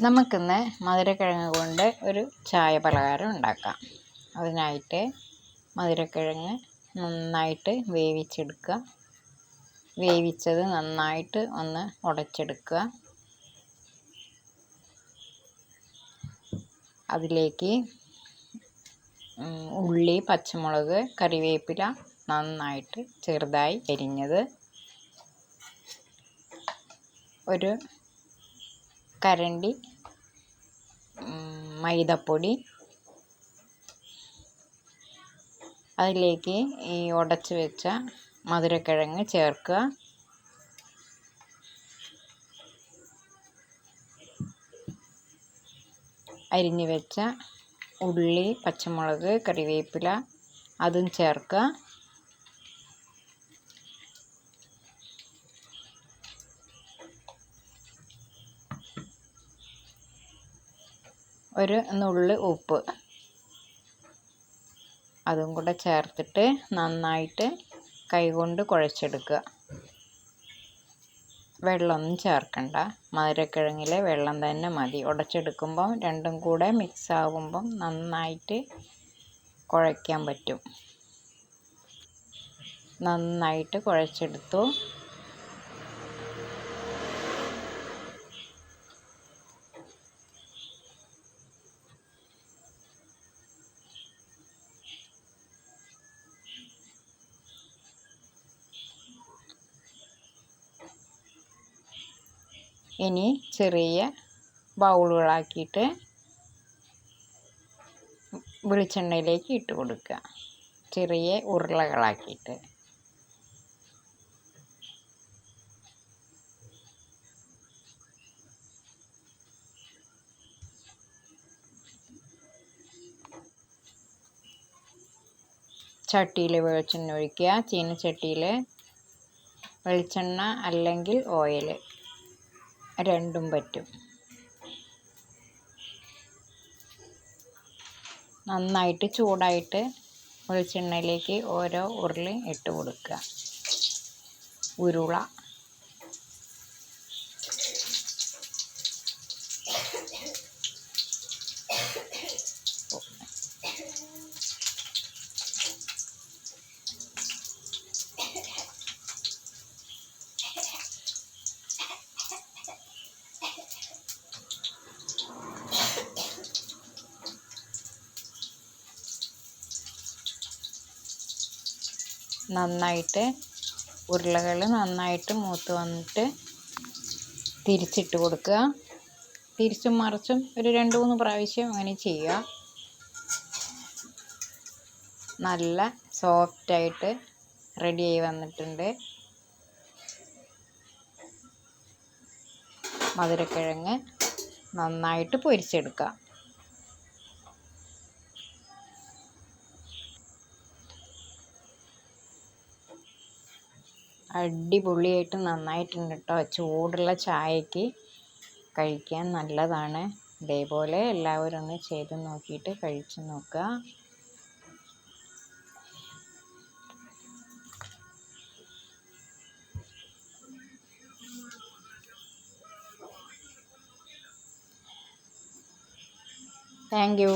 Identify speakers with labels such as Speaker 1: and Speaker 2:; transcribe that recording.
Speaker 1: നമുക്കിന്ന് മധുരക്കിഴങ്ങ് കൊണ്ട് ഒരു ചായ പലഹാരം ഉണ്ടാക്കാം. അതിനായിട്ട് മധുരക്കിഴങ്ങ് നന്നായിട്ട് വേവിച്ചെടുക്കുക. വേവിച്ചത് നന്നായിട്ട് ഒന്ന് ഉടച്ചെടുക്കുക. അതിലേക്ക് ഉള്ളി പച്ചമുളക് കറിവേപ്പില നന്നായിട്ട് ചെറുതായി അരിഞ്ഞത്. ഒരു കരണ്ടി മൈദപ്പൊടി. അതിലേക്ക് ഈ ഉടച്ച് വെച്ച മധുരക്കിഴങ്ങ് ചേർക്കുക. അരിഞ്ഞു വെച്ച ഉള്ളി പച്ചമുളക് കറിവേപ്പില അതും ചേർക്കുക. ഒരു നുള്ള് ഉപ്പ്. അതും കൂടെ ചേർത്തിട്ട് നന്നായിട്ട് കൈകൊണ്ട് കുഴച്ചെടുക്കുക. വെള്ളമൊന്നും ചേർക്കണ്ട. മധുരക്കിഴങ്ങിലെ വെള്ളം തന്നെ മതി. ഉടച്ചെടുക്കുമ്പം രണ്ടും കൂടെ മിക്സ് ആകുമ്പം നന്നായിട്ട് കുഴയ്ക്കാൻ പറ്റും. നന്നായിട്ട് കുഴച്ചെടുത്തു. ഇനി ചെറിയ ബൗളുകളാക്കിയിട്ട് വെളിച്ചെണ്ണയിലേക്ക് ഇട്ട് കൊടുക്കുക. ചെറിയ ഉരുളകളാക്കിയിട്ട്. ചട്ടിയിൽ വെളിച്ചെണ്ണ ഒഴിക്കുക. ചീനച്ചട്ടിയിൽ വെളിച്ചെണ്ണ അല്ലെങ്കിൽ ഓയിൽ. രണ്ടും പറ്റും. നന്നായിട്ട് ചൂടായിട്ട് വെളിച്ചെണ്ണയിലേക്ക് ഓരോ ഉരുളി ഇട്ട് കൊടുക്കുക. ഉരുള. നന്നായിട്ട് ഉരുളകൾ നന്നായിട്ട് മൂത്ത് വന്നിട്ട് തിരിച്ചിട്ട് കൊടുക്കുക. തിരിച്ചും മറിച്ചും ഒരു രണ്ട് മൂന്ന് പ്രാവശ്യം അങ്ങനെ ചെയ്യുക. നല്ല സോഫ്റ്റായിട്ട് റെഡിയായി വന്നിട്ടുണ്ട്. മധുരക്കിഴങ്ങ് നന്നായിട്ട് പൊരിച്ചെടുക്കുക. അടിപൊളിയായിട്ട് നന്നായിട്ടുണ്ട് കേട്ടോ ചൂടുള്ള ചായക്ക് കഴിക്കാൻ നല്ലതാണ്. ഇതേപോലെ എല്ലാവരും ഒന്ന് ചെയ്ത് നോക്കിയിട്ട് കഴിച്ചു നോക്കുക. Thank you.